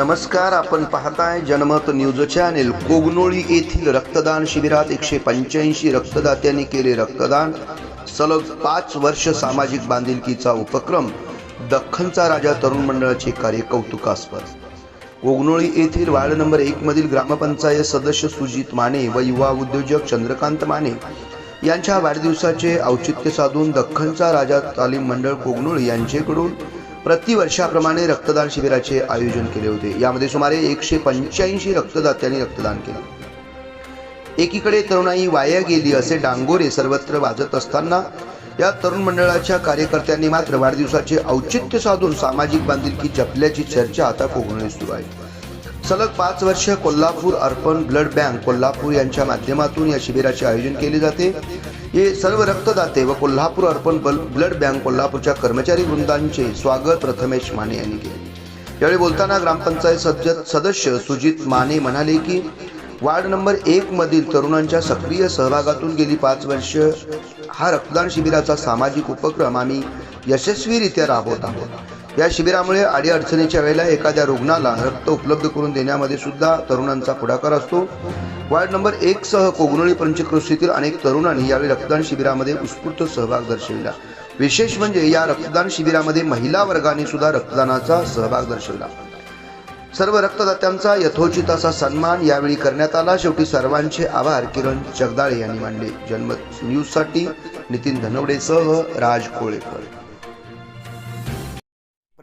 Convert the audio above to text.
नमस्कार आपण पाहताय जनमत न्यूज चॅनेल. कोगनोळी येथील रक्तदान शिबिरात एकशे पंच्याऐंशी रक्तदात्यांनी केले रक्तदान. सलग पाच वर्ष सामाजिक बांधिलकीचा उपक्रम. दख्खनचा राजा तरुण मंडळाचे कार्य कौतुकास्पद कोगनोळी येथील वार्ड नंबर एक मधील ग्रामपंचायत सदस्य सुजित माने व युवा उद्योजक चंद्रकांत माने यांच्या वाढदिवसाचे औचित्य साधून दख्खनचा राजा तालीम मंडळ कोगनोळी यांचेकडून प्रतिवर्षाप्रमाणे रक्तदान शिबिराचे आयोजन केले होते. यामध्ये सुमारे एकशे पंच्याऐंशी रक्तदात्यांनी रक्तदान केले. एकीकडे तरुणाई वाया गेली असे डांगोरे सर्वत्र वाजत असताना या तरुण मंडळाच्या कार्यकर्त्यांनी मात्र वाढदिवसाचे औचित्य साधून सामाजिक बांधिलकी जपल्याची चर्चा आता कोकणात सुरू आहे. सलग पाच वर्ष कोल्हापूर अर्पण ब्लड बँक कोल्हापूर यांच्या माध्यमातून या शिबिराचे आयोजन केले जाते. हे सर्व रक्तदाते व कोल्हापूर अर्पण बल- ब्लड बँक कोल्हापूरच्या कर्मचारी वृंदांचे स्वागत प्रथमेश माने यांनी केले. यावेळी बोलताना ग्रामपंचायत सद सदस्य सुजित माने म्हणाले की वार्ड नंबर एक मधील तरुणांच्या सक्रिय सहभागातून गेली पाच वर्ष हा रक्तदान शिबिराचा सामाजिक उपक्रम आम्ही यशस्वीरित्या राबवत आहोत. या शिबिरामुळे अडीअडचणीच्या वेळेला एखाद्या रुग्णाला रक्त उपलब्ध करून देण्यामध्ये सुद्धा तरुणांचा पुढाकार असतो. वार्ड नंबर एक सह कोगनोळी पंचक्रोशीतील अनेक तरुणांनी यावेळी रक्तदान शिबिरामध्ये उत्स्फूर्त सहभाग दर्शविला. विशेष म्हणजे या रक्तदान शिबिरामध्ये महिला वर्गाने सुद्धा रक्तदानाचा सहभाग दर्शविला. सर्व रक्तदात्यांचा यथोचित असा सन्मान यावेळी करण्यात आला. शेवटी सर्वांचे आभार. किरण जगदाळे यांनी मानले. जन्म न्यूजसाठी नितीन धनवडेसह राज कोळेकर.